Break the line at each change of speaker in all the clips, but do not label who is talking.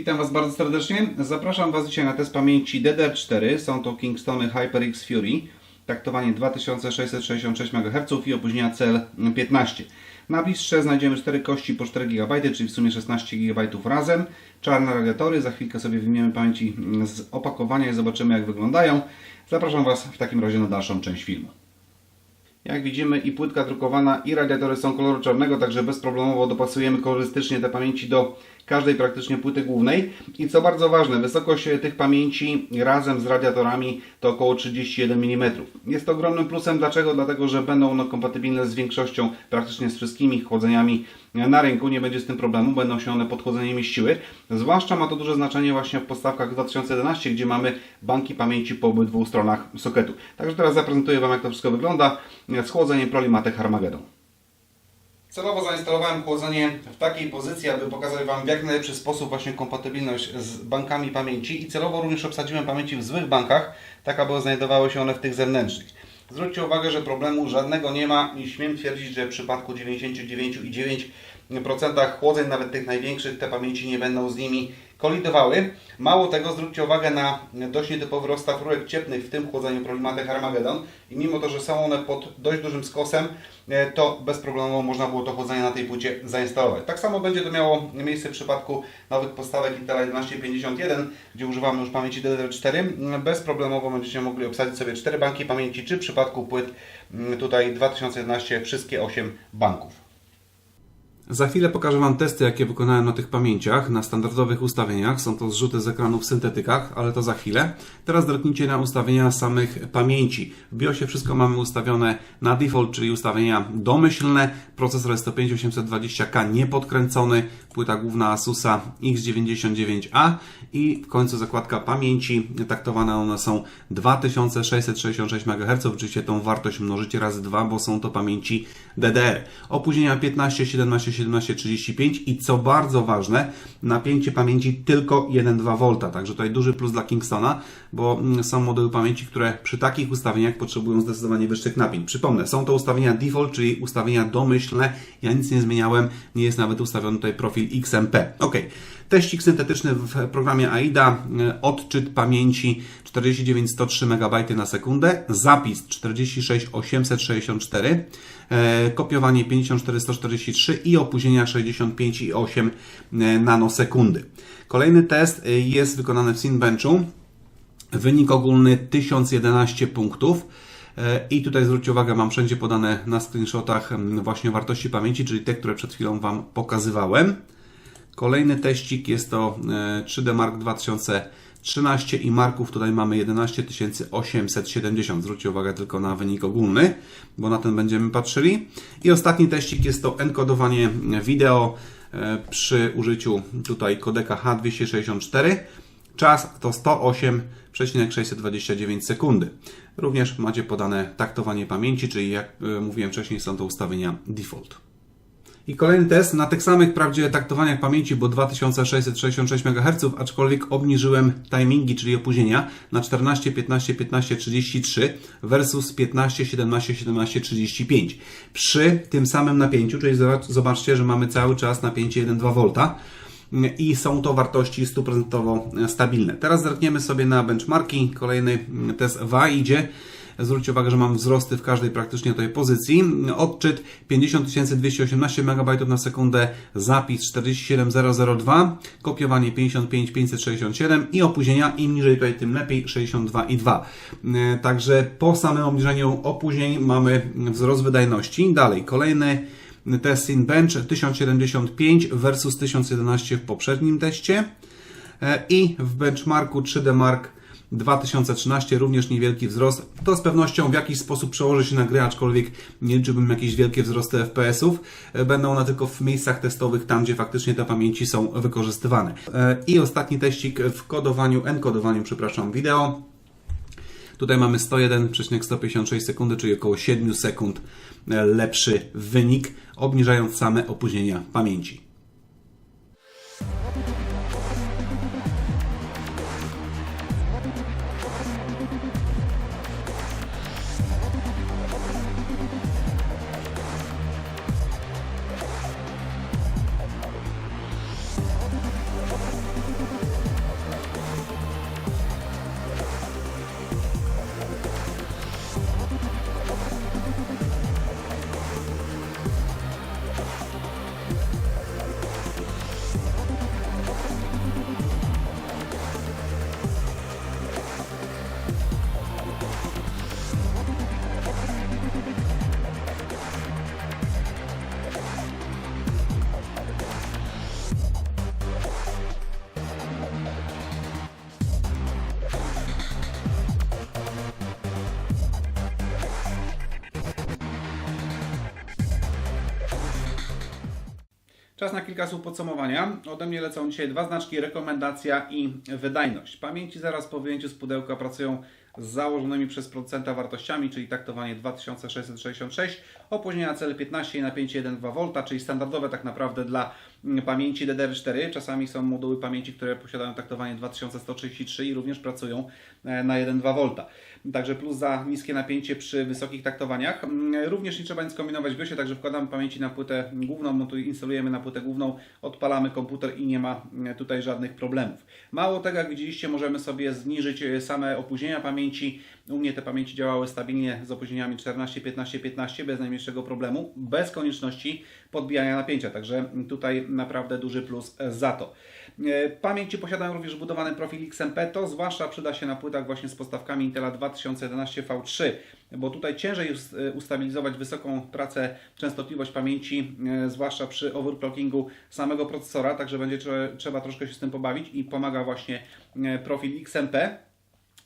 Witam Was bardzo serdecznie. Zapraszam Was dzisiaj na test pamięci DDR4. Są to Kingstony HyperX Fury. Taktowanie 2666 MHz i opóźnienia CL15. Na bliższe znajdziemy 4 kości po 4 GB, czyli w sumie 16 GB razem. Czarne radiatory. Za chwilkę sobie wyjmiemy pamięci z opakowania i zobaczymy jak wyglądają. Zapraszam Was w takim razie na dalszą część filmu. Jak widzimy i płytka drukowana i radiatory są koloru czarnego, także bezproblemowo dopasujemy kolorystycznie te pamięci do każdej praktycznie płyty głównej. I co bardzo ważne, wysokość tych pamięci razem z radiatorami to około 31 mm. Jest to ogromnym plusem. Dlaczego? Dlatego, że będą one kompatybilne z większością, praktycznie z wszystkimi chłodzeniami na rynku. Nie będzie z tym problemu, będą się one pod chłodzeniem mieściły. Zwłaszcza ma to duże znaczenie właśnie w postawkach 2011, gdzie mamy banki pamięci po obydwu stronach soketu. Także teraz zaprezentuję Wam, jak to wszystko wygląda z chłodzeniem Prolimatek Harmagedon. Celowo zainstalowałem chłodzenie w takiej pozycji, aby pokazać Wam w jak najlepszy sposób właśnie kompatybilność z bankami pamięci i celowo również obsadziłem pamięci w złych bankach, tak aby znajdowały się one w tych zewnętrznych. Zwróćcie uwagę, że problemu żadnego nie ma i śmiem twierdzić, że w przypadku 99,9% chłodzeń, nawet tych największych, te pamięci nie będą z nimi kolidowały. Mało tego, zwróćcie uwagę na dość nietypowy rozstaw rurek cieplnych w tym chłodzeniu Prolimatek Armageddon i mimo to, że są one pod dość dużym skosem, e, to bezproblemowo można było to chłodzenie na tej płycie zainstalować. Tak samo będzie to miało miejsce w przypadku nowych postawek Intela 1151, gdzie używamy już pamięci DDR4. Bezproblemowo będziecie mogli obsadzić sobie 4 banki pamięci, czy w przypadku płyt mm, tutaj 2011 wszystkie 8 banków. Za chwilę pokażę Wam testy, jakie wykonałem na tych pamięciach, na standardowych ustawieniach. Są to zrzuty z ekranów w syntetykach, ale to za chwilę. Teraz zerknijcie na ustawienia samych pamięci. W BIOSie wszystko mamy ustawione na default, czyli ustawienia domyślne. Procesor jest to 5820K niepodkręcony, płyta główna Asusa X99A i w końcu zakładka pamięci. Taktowane one są 2666 MHz. Oczywiście tą wartość mnożycie razy 2, bo są to pamięci DDR. Opóźnienia 15, 17, 1735 i co bardzo ważne, napięcie pamięci tylko 1,2 V. Także tutaj duży plus dla Kingstona, bo mm, są modele pamięci, które przy takich ustawieniach potrzebują zdecydowanie wyższych napięć. Przypomnę, są to ustawienia default, czyli ustawienia domyślne. Ja nic nie zmieniałem, nie jest nawet ustawiony tutaj profil XMP. Ok. Teścik syntetyczny w programie AIDA, e, odczyt pamięci 49103 MB na sekundę, zapis 46864, e, kopiowanie 54143 i opóźnienia 65,8 e, nanosekundy. Kolejny test jest wykonany w Cinebenchu. Wynik ogólny 1011 punktów. I tutaj zwróćcie uwagę, mam wszędzie podane na screenshotach właśnie wartości pamięci, czyli te, które przed chwilą Wam pokazywałem. Kolejny teścik jest to 3D Mark 2013 i marków tutaj mamy 11 870. Zwróćcie uwagę tylko na wynik ogólny, bo na ten będziemy patrzyli. I ostatni teścik jest to enkodowanie wideo przy użyciu tutaj kodeka H264. Czas to 108,629 sekundy. Również macie podane taktowanie pamięci, czyli jak mówiłem wcześniej są to ustawienia default. I kolejny test na tych samych wprawdzie taktowaniach pamięci, bo 2666 MHz, aczkolwiek obniżyłem timingi, czyli opóźnienia na 14, 15, 15, 33 versus 15, 17, 17, 35. Przy tym samym napięciu, czyli zobaczcie, że mamy cały czas napięcie 1,2 V i są to wartości 100% stabilne. Teraz zerkniemy sobie na benchmarki. Kolejny test w idzie. Zwróćcie uwagę, że mam wzrosty w każdej praktycznie tej pozycji. Odczyt 50218 MB na sekundę, zapis 47002, kopiowanie 55567 i opóźnienia im niżej tutaj tym lepiej 62,2. Także po samym obniżeniu opóźnień mamy wzrost wydajności. Dalej, kolejny test in bench 1075 versus 1011 w poprzednim teście i w benchmarku 3D Mark 2013 również niewielki wzrost. To z pewnością w jakiś sposób przełoży się na grę, aczkolwiek nie liczyłbym jakieś wielkie wzrosty FPS-ów. Będą one tylko w miejscach testowych, tam gdzie faktycznie te pamięci są wykorzystywane. I ostatni teścik w kodowaniu, enkodowaniu, przepraszam, wideo. Tutaj mamy 101,156 sekundy, czyli około 7 sekund lepszy wynik, obniżając same opóźnienia pamięci. Czas na kilka słów podsumowania. Ode mnie lecą dzisiaj dwa znaczki, rekomendacja i wydajność. Pamięci zaraz po wyjęciu z pudełka pracują z założonymi przez producenta wartościami, czyli taktowanie 2666, opóźnienia cel 15 i napięcie 1,2 V, czyli standardowe tak naprawdę dla mm, pamięci DDR4. Czasami są moduły pamięci, które posiadają taktowanie 2133 i również pracują e, na 1,2 V. Także plus za niskie napięcie przy wysokich taktowaniach. Mm, Również nie trzeba nic kombinować w BIOSie, także wkładamy pamięci na płytę główną, montujemy, instalujemy na płytę główną, odpalamy komputer i nie ma mm, tutaj żadnych problemów. Mało tego, jak widzieliście, możemy sobie zniżyć e, same opóźnienia pamięci. U mnie te pamięci działały stabilnie z opóźnieniami 14, 15, 15 bez najmniejszego problemu, bez konieczności podbijania napięcia. Także tutaj naprawdę duży plus za to. E, Pamięci posiadają również wbudowany profil XMP, to zwłaszcza przyda się na płytach właśnie z postawkami Intela 2011 V3, bo tutaj ciężej e, ustabilizować wysoką pracę, częstotliwość pamięci, e, zwłaszcza przy overclockingu samego procesora, także będzie trze- trzeba troszkę się z tym pobawić i pomaga właśnie profil XMP.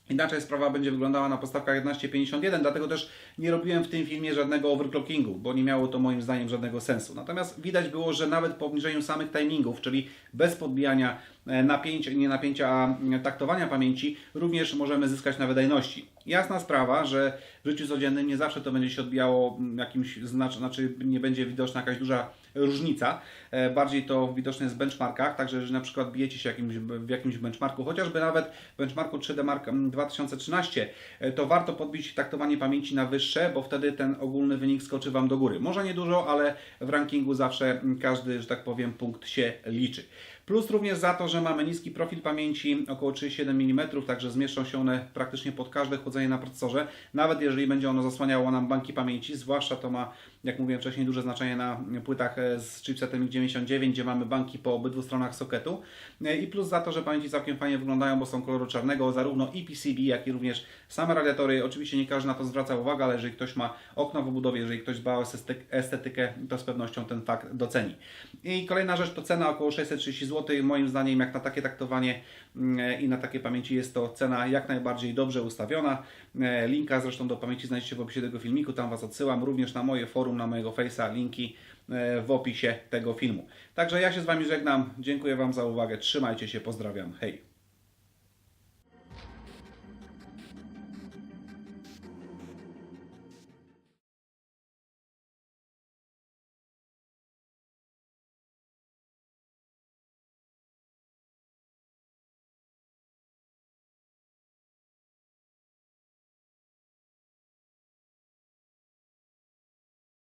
Inaczej sprawa będzie wyglądała na postawkach 1151, dlatego też nie robiłem w tym filmie żadnego overclockingu, bo nie miało to moim zdaniem żadnego sensu. Natomiast widać było, że nawet po obniżeniu samych timingów, czyli bez podbijania e, napięcia, nie napięcia, a e, taktowania pamięci, również możemy zyskać na wydajności. Jasna sprawa, że w życiu codziennym nie zawsze to będzie się odbijało mm, jakimś, znacz, znaczy nie będzie widoczna jakaś duża różnica. E, Bardziej to widoczne jest w benchmarkach, także jeżeli na przykład bijecie się jakimś, w jakimś benchmarku, chociażby nawet w benchmarku 3D Mark mm, 2013, e, to warto podbić taktowanie pamięci na wyższe, bo wtedy ten ogólny wynik skoczy Wam do góry. Może nie dużo, ale w rankingu zawsze mm, każdy, że tak powiem, punkt się liczy. Plus również za to, że mamy niski profil pamięci, około 37 mm, także zmieszczą się one praktycznie pod każde chłodzenie na procesorze, nawet jeżeli będzie ono zasłaniało nam banki pamięci, zwłaszcza to ma, jak mówiłem wcześniej, duże znaczenie na płytach e, z chipsetem X99, gdzie mamy banki po obydwu stronach sokietu. E, I plus za to, że pamięci całkiem fajnie wyglądają, bo są koloru czarnego, zarówno i PCB, jak i również same radiatory. Oczywiście nie każdy na to zwraca uwagę, ale jeżeli ktoś ma okno w obudowie, jeżeli ktoś dba o estetykę, to z pewnością ten fakt doceni. I kolejna rzecz to cena około 630 zł. Moim zdaniem, jak na takie taktowanie mm, i na takie pamięci jest to cena jak najbardziej dobrze ustawiona. E, Linka zresztą do pamięci znajdziecie w opisie tego filmiku, tam Was odsyłam. Również na moje forum, na mojego Face'a, linki e, w opisie tego filmu. Także ja się z Wami żegnam. Dziękuję Wam za uwagę. Trzymajcie się, pozdrawiam. Hej!